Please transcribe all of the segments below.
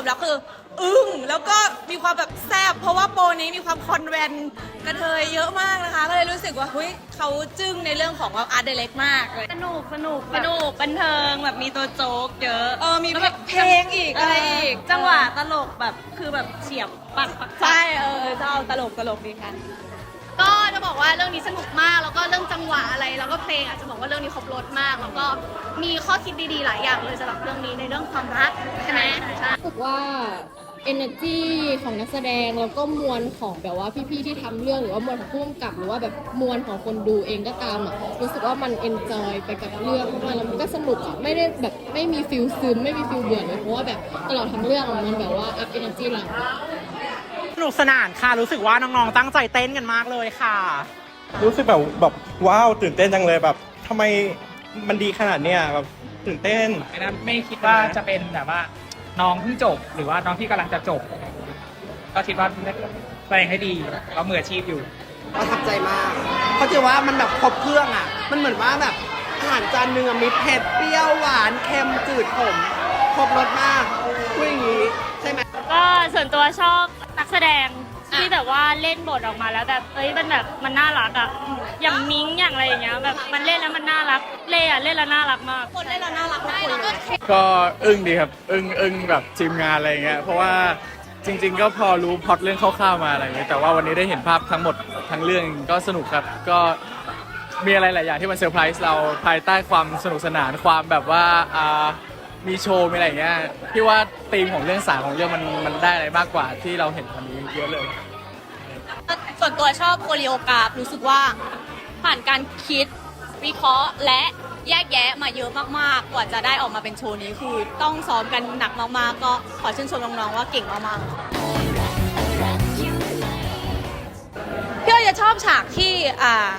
บแล้วคือ อึ้งแล้วก็มีความแบบแซบเพราะว่าโปรนี้มีความคอนแวนต์กระเทยเยอะมากนะคะ ก็เลยรู้สึกว่าเฮ้ยเขาจึ้งในเรื่องของอาร์ตเดเล็กมากเลย สนุกสนุกสนุกบันเทิงแบบมีตัวโจ๊กเยอะเออมีแล้วเพลงอีกอะไรอีก จังหวะตลกแบบคือแบบเฉียบปักปักปักใช่เออชอบตลกตลกดีค่ะ ก็จะบอกว่าเรื่องนี้สนุกมากแล้วก็เรื่องจังหวะอะไร แล้วก็เพลงอาจจะบอกว่าเรื่องนี้ครบรถมาก แล้วก็มีข้อคิดดีๆหลายอย่างเลยสำหรับเรื่องนี้ในเรื่องความรักใช่ไหมใช่ รู้สึกว่า energy ของนักแสดงแล้วก็มวลของแบบว่าพี่ๆที่ทำเรื่องหรือว่ามวลของผู้กำกับหรือว่าแบบมวลของคนดูเองก็ตามอะรู้สึกว่ามัน enjoy ไปกับเรื่องมากแล้วมันก็สนุกอะไม่ได้แบบไม่มีฟิลซึมไม่มีฟิลเบื่อเลยเพราะว่าแบบตลอดทั้งเรื่องอะมันแบบว่า up energy เรา นุกสนานค่ะ รู้สึกว่าน้องๆตั้งใจเต้นกันมากเลยค่ะ รู้สึกแบบแบบว้าวตื่นเต้นจังเลยแบบทำไมมันดีขนาดเนี้ยแบบตื่นเต้น ไม่นะไม่คิดว่าจะเป็นแบบว่าน้องเพิ่งจบ หรือว่าน้องที่กำลังจะจบ ก็คิดว่าแสดงให้ดีก็มืออาชีพอยู่ ประทับใจมากเพราะถือว่ามันแบบครบเครื่องอะ มันเหมือนว่าแบบอาหารจานหนึ่งอะมีเผ็ดเปรี้ยวหวานเค็มจืดขมครบรสมากพูดอย่างนี้ ใช่ไหม ก็ส่วนตัวชอบนัก แสดงที่แบบว่าเล่นบทออกมาแล้วแบบเอ้ยมันแบบมันน่ารักอะอย่างมิ้งอย่างอะไรอย่างเงี้ยแบบมันเล่นแล้วมันน่ารักเล่อะเล่นแล้วน่ารักมากคนเล่นแล้วน่ารักทุกคนเลยก็อึ้งดีครับ อึ้งอึ้งแบบทีมงานอะไรเงี้ยเพราะว่าจริง ๆ ก็พอรู้พล็อตเรื่องคร่าวๆมาอะไรเงี้ยแต่ว่าวันนี้ได้เห็นภาพทั้งหมดทั้งเรื่องก็สนุกครับก็มีอะไรหลายอย่างที่มันเซอร์ไพรส์เราภายใต้ความสนุกสนานความแบบว่าอ่า มีโชว์มีอะไรอย่างเงี้ยพี่ว่าธีมของเรื่องสารของเรื่องมันมันได้อะไรมากกว่าที่เราเห็นวันนี้เยอะเลย ส่วนตัวชอบโคเรียกราฟรู้สึกว่าผ่านการคิดวิเคราะห์และแยกแยะมาเยอะมากๆ กว่าจะได้ออกมาเป็นโชว์นี้คือต้องซ้อมกันหนักมากๆ ก็ขอชื่นชมน้องๆว่าเก่งมากๆพี่อ้อยจะชอบฉากที่อ่า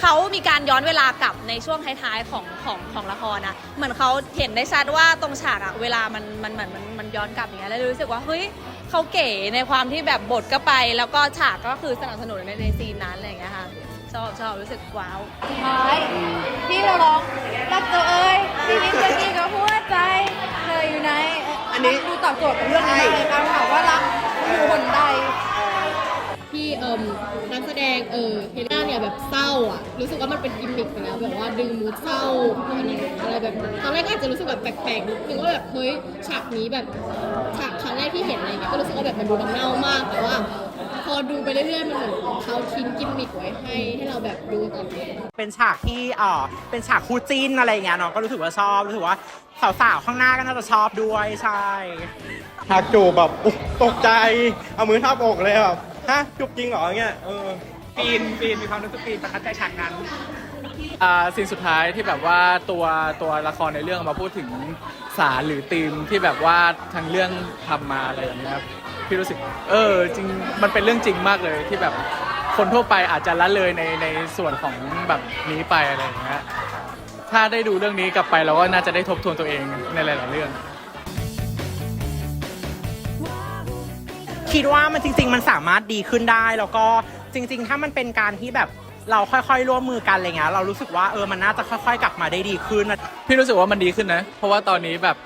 เขามีการย้อนเวลากลับในช่วงท้ายๆของของของละครนะเหมือนเขาเห็นได้ชัดว่าตรงฉากอะเวลามันมันเหมือนมันมันย้อนกลับอย่างเงี้ยแล้วรู้สึกว่าเฮ้ยเขาเก๋ในความที่แบบบทก็ไป แล้วก็ฉากก็คือสนับสนุนในในซีนนั้นอะไรอย่างเงี้ยค่ะชอบชอบรู้สึกว้าวท้ายพี่เราร้องรักตัวเอ้ยชีวิตจะดีกับหัวใจเธออยู่ไหนอันนี้ดูตอบโจทย์กับเรื่องนี้เลยค่ะถามว่ารักอยู่หนใดที่ เอิมนักแสดงเออเฮเลน่าเนี่ยแบบเศร้าอะรู้สึกว่ามันเป็นกิมมิคไปแล้วแบบว่าดึงมูดเศร้าอะไรอะไรแบบนั้นตอนแรกก็อาจจะรู้สึกแบบแปลกๆนิดนึงว่าแบบเฮ้ยฉากนี้แบบฉากครั้งแรกที่เห็นอะไรเงี้ยก็รู้สึกว่าแบบมันดูน้ำเน่ามากแต่ว่าพอดูไปเรื่อยๆมันเหมือนเขาทิ้งกิมมิคไว้ให้ให้เราแบบดูต่อไปเป็นฉากที่เอ่อเป็นฉากคู่จิ้นอะไรอย่างเงี้ยน้องก็รู้สึกว่าชอบรู้สึกว่าสาวๆข้างหน้าก็น่าจะชอบด้วยใช่ หากจูบแบบอุ๊ยตกใจ เอามือทับอกเลยแบบ ฮะจูบจริงเหรอเงี้ยเออปีนปีนมีความรู้สึกปีนประทับใจฉากนั้น อ่าสิ่งสุดท้ายที่แบบว่าตัวตัวละครในเรื่องมาพูดถึงสารหรือธีมที่แบบว่าทางเรื่องทำมาอะไรอย่างเงี้ยครับพี่รู้สึก เออจริงมันเป็นเรื่องจริงมากเลยที่แบบคนทั่วไปอาจจะละเลยในในส่วนของแบบนี้ไปอะไรอย่างเงี้ยถ้าได้ดูเรื่องนี้กลับไปเราก็น่าจะได้ทบทวนตัวเองในหลาย ๆ เรื่อง คิดว่ามันจริง ๆ มันสามารถดีขึ้นได้ แล้วก็จริง ๆ ถ้ามันเป็นการที่แบบเราค่อยๆ ร่วมมือกันอะไรเงี้ยเรารู้สึกว่าเออมันน่าจะค่อย ๆ กลับมาได้ดีขึ้น พี่รู้สึกว่ามันดีขึ้นนะ เพราะว่าตอนนี้แบบ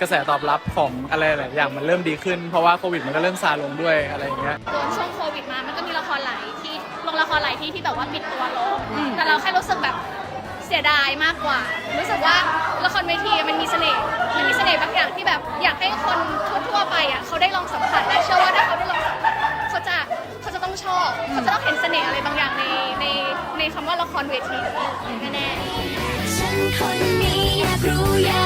กระแสตอบรับของอะไรหลายอย่างมันเริ่มดีขึ้น เพราะว่าโควิดมันก็เริ่มซาลงด้วยอะไรอย่างเงี้ยตัวช่วงโควิดมา มันก็มีละครหลายที่ลงละครหลายที่ที่แบบว่าปิดตัวลง แต่เราแค่รู้สึกแบบเสียดายมากกว่า รู้สึกว่าละครเวทีมันมีเสน่ห์ มันมีเสน่ห์บางอย่างที่แบบอยากให้คนทั่วๆไปอะ เขาได้ลองสัมผัสและเชื่อว่าถ้าเขาได้ลองสัมผัสเขาจะเขาจะต้องชอบเขาจะต้องเห็นเสน่ห์อะไรบางอย่างในในในคำว่าละครเวทีแน่ๆ